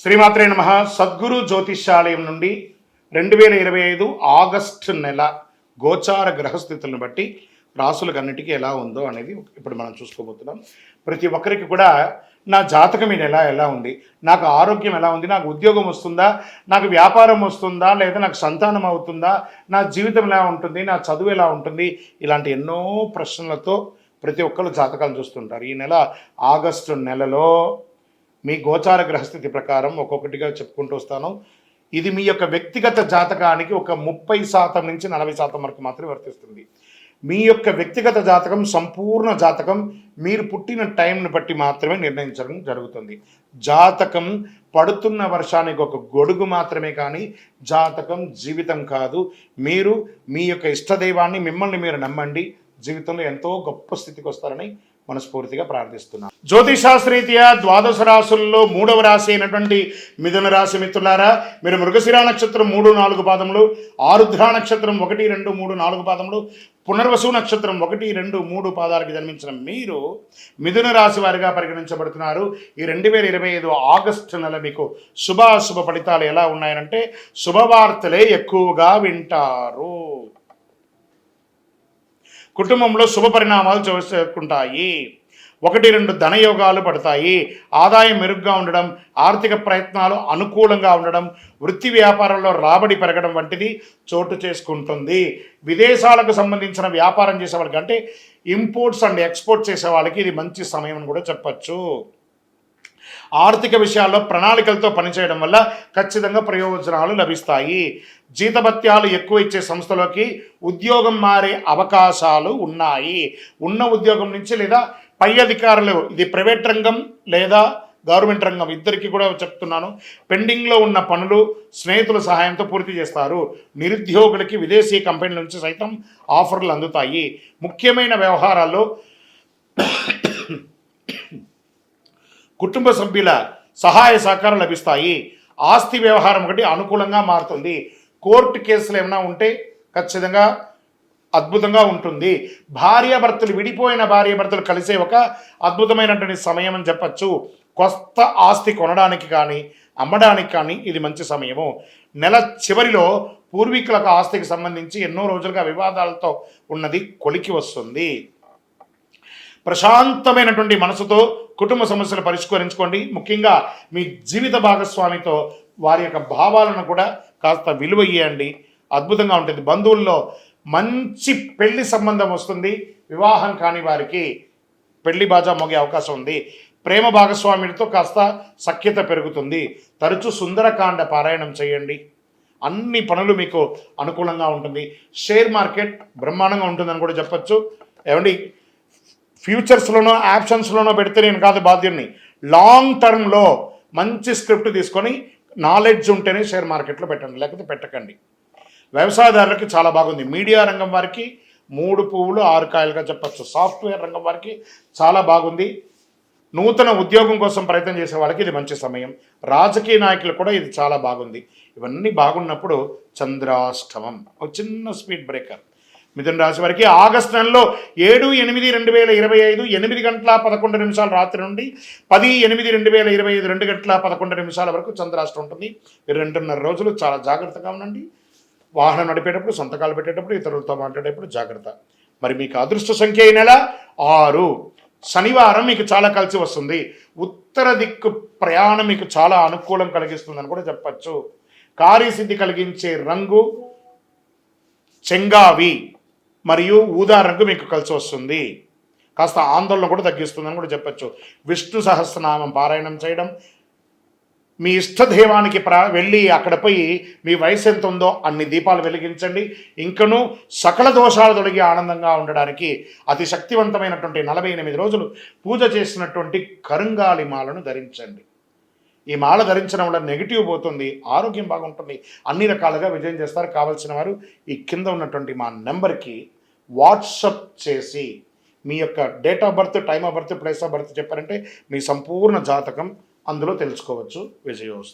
శ్రీమాత్రే నమ. సద్గురు జ్యోతిష్యాలయం నుండి రెండు వేల ఇరవై ఐదు ఆగస్టు నెల గోచార గ్రహస్థితులను బట్టి రాసులకు అన్నిటికీ ఎలా ఉందో అనేది ఇప్పుడు మనం చూసుకోబోతున్నాం. ప్రతి ఒక్కరికి కూడా నా జాతకం ఈ నెల ఎలా ఉంది? నాకు ఆరోగ్యం ఎలా ఉంది? నాకు ఉద్యోగం వస్తుందా? నాకు వ్యాపారం వస్తుందా? లేదా నాకు సంతానం అవుతుందా? నా జీవితం ఎలా ఉంటుంది? నా చదువు ఎలా ఉంటుంది? ఇలాంటి ఎన్నో ప్రశ్నలతో ప్రతి ఒక్కరు జాతకాలు చూస్తుంటారు. ఈ నెల ఆగస్టు నెలలో మీ గోచార గ్రహస్థితి ప్రకారం ఒక్కొక్కటిగా చెప్పుకుంటూ వస్తాను. ఇది మీ యొక్క వ్యక్తిగత జాతకానికి ఒక ముప్పై శాతం నుంచి నలభై శాతం వరకు మాత్రమే వర్తిస్తుంది. మీ యొక్క వ్యక్తిగత జాతకం సంపూర్ణ జాతకం మీరు పుట్టిన టైంని బట్టి మాత్రమే నిర్ణయించడం జరుగుతుంది. జాతకం పడుతున్న వర్షానికి ఒక గొడుగు మాత్రమే కానీ జాతకం జీవితం కాదు. మీరు మీ యొక్క ఇష్టదైవాన్ని మిమ్మల్ని మీరు నమ్మండి. జీవితంలో ఎంతో గొప్ప స్థితికి వస్తారని మనస్ఫూర్తిగా ప్రార్థిస్తున్నాను జ్యోతిషాస్త్రీత్యా ద్వాదశ రాశుల్లో మూడవ రాశి అయినటువంటి మిథున రాశి మిత్రులారా మీరు మృగశిరా నక్షత్రం మూడు నాలుగు పాదములు ఆరుద్ర నక్షత్రం ఒకటి రెండు మూడు నాలుగు పాదములు పునర్వసు నక్షత్రం ఒకటి రెండు మూడు పాదాలకు జన్మించిన మీరు మిథున రాశి వారిగా పరిగణించబడుతున్నారు. ఈ రెండు వేల ఇరవై ఐదు ఆగస్టు నెల మీకు శుభాశుభ ఫలితాలు ఎలా ఉన్నాయంటే శుభవార్తలే ఎక్కువగా వింటారు. కుటుంబంలో శుభ పరిణామాలు చేసుకుంటాయి ఒకటి రెండు ధనయోగాలు పడతాయి. ఆదాయం మెరుగ్గా ఉండడం ఆర్థిక ప్రయత్నాలు అనుకూలంగా ఉండడం వృత్తి వ్యాపారంలో రాబడి పెరగడం వంటిది చోటు చేసుకుంటుంది. విదేశాలకు సంబంధించిన వ్యాపారం చేసే వాళ్ళకంటే ఇంపోర్ట్స్ అండ్ ఎక్స్పోర్ట్ చేసే వాళ్ళకి ఇది మంచి సమయం అని కూడా చెప్పచ్చు. ఆర్థిక విషయాల్లో ప్రణాళికలతో పనిచేయడం వల్ల ఖచ్చితంగా ప్రయోజనాలు లభిస్తాయి. జీతభత్యాలు ఎక్కువ ఇచ్చే సంస్థలోకి ఉద్యోగం మారే అవకాశాలు ఉన్నాయి. ఉన్న ఉద్యోగం నుంచి లేదా పై అధికారులు ఇది ప్రైవేట్ రంగం లేదా గవర్నమెంట్ రంగం ఇద్దరికి కూడా చెప్తున్నాను. పెండింగ్లో ఉన్న పనులు స్నేహితుల సహాయంతో పూర్తి చేస్తారు. నిరుద్యోగులకి విదేశీ కంపెనీల నుంచి సైతం ఆఫర్లు అందుతాయి. ముఖ్యమైన వ్యవహారాల్లో కుటుంబ సభ్యుల సహాయ సహకారం లభిస్తాయి. ఆస్తి వ్యవహారం ఒకటి అనుకూలంగా మారుతుంది. కోర్టు కేసులు ఏమైనా ఉంటే ఖచ్చితంగా అద్భుతంగా ఉంటుంది. భార్యాభర్తలు విడిపోయిన భార్యాభర్తలు కలిసే ఒక అద్భుతమైనటువంటి సమయం అని చెప్పచ్చు. కొత్త ఆస్తి కొనడానికి కానీ అమ్మడానికి కానీ ఇది మంచి సమయము. నెల చివరిలో పూర్వీకులకు ఆస్తికి సంబంధించి ఎన్నో రోజులుగా వివాదాలతో ఉన్నది కొలికి వస్తుంది. ప్రశాంతమైనటువంటి మనసుతో కుటుంబ సమస్యలు పరిష్కరించుకోండి. ముఖ్యంగా మీ జీవిత భాగస్వామితో వారి యొక్క భావాలను కూడా కాస్త విలువ ఇవ్వండి అద్భుతంగా ఉంటుంది. బంధువుల్లో మంచి పెళ్ళి సంబంధం వస్తుంది. వివాహం కాని వారికి పెళ్ళి బాజా మోగే అవకాశం ఉంది. ప్రేమ భాగస్వామితో కాస్త సఖ్యత పెరుగుతుంది. తరచూ సుందరకాండ పారాయణం చేయండి. అన్ని పనులు మీకు అనుకూలంగా ఉంటుంది. షేర్ మార్కెట్ బ్రహ్మాండంగా ఉంటుందని కూడా చెప్పచ్చు. ఏమండి? ఫ్యూచర్స్లోనో యాప్షన్స్లోనో పెడితే నేను కాదు బాధ్యుని లాంగ్ టర్మ్లో మంచి స్క్రిప్ట్ తీసుకొని నాలెడ్జ్ ఉంటేనే షేర్ మార్కెట్లో పెట్టండి లేకపోతే పెట్టకండి. వ్యవసాయదారులకి చాలా బాగుంది. మీడియా రంగం వారికి మూడు పువ్వులు ఆరు కాయలుగా చెప్పచ్చు. సాఫ్ట్వేర్ రంగం వారికి చాలా బాగుంది. నూతన ఉద్యోగం కోసం ప్రయత్నం చేసే వాళ్ళకి ఇది మంచి సమయం. రాజకీయ నాయకులు కూడా ఇది చాలా బాగుంది. ఇవన్నీ బాగున్నప్పుడు చంద్రాష్టమం ఒక చిన్న స్పీడ్ బ్రేకర్. మిథున రాశి వారికి ఆగస్టు నెలలో ఏడు ఎనిమిది రెండు వేల ఇరవై ఐదు ఎనిమిది గంటల పదకొండు నిమిషాల రాత్రి నుండి పది ఎనిమిది రెండు వేల ఇరవై ఐదు రెండు గంటల పదకొండు నిమిషాల వరకు చంద్రాష్టం ఉంటుంది. రెండున్నర రోజులు చాలా జాగ్రత్తగా ఉండండి. వాహనం నడిపేటప్పుడు సంతకాలు పెట్టేటప్పుడు ఇతరులతో మాట్లాడేటప్పుడు జాగ్రత్త. మరి మీకు అదృష్ట సంఖ్య ఈ నెల ఆరు. శనివారం మీకు చాలా కలిసి వస్తుంది. ఉత్తర దిక్కు ప్రయాణం మీకు చాలా అనుకూలం కలిగిస్తుందని కూడా చెప్పచ్చు. కార్యసిద్ధి కలిగించే రంగు చెంగావి. మరియు ఊదా రంగు మీకు కలిసి వస్తుంది. కాస్త ఆందోళన కూడా తగ్గిస్తుందని కూడా చెప్పచ్చు. విష్ణు సహస్రనామం పారాయణం చేయడం మీ ఇష్టదైవానికి ప్రా వెళ్ళి అక్కడ పోయి మీ వయసు ఎంత ఉందో అన్ని దీపాలు వెలిగించండి. ఇంకనూ సకల దోషాలు తొలగి ఆనందంగా ఉండడానికి అతి శక్తివంతమైనటువంటి నలభై ఎనిమిది రోజులు పూజ చేసినటువంటి కరుంగాలి మాలను ధరించండి. ఈ మాల ధరించడం వల్ల నెగిటివ్ పోతుంది ఆరోగ్యం బాగుంటుంది. అన్ని రకాలుగా విజయం చేస్తారు. కావాల్సిన వారు ఈ కింద ఉన్నటువంటి మా నెంబర్కి వాట్సప్ చేసి మీ యొక్క date of birth time of birth place of birth చెప్పారంటే మీ సంపూర్ణ జాతకం అందులో తెలుసుకోవచ్చు. విజయోస్తు.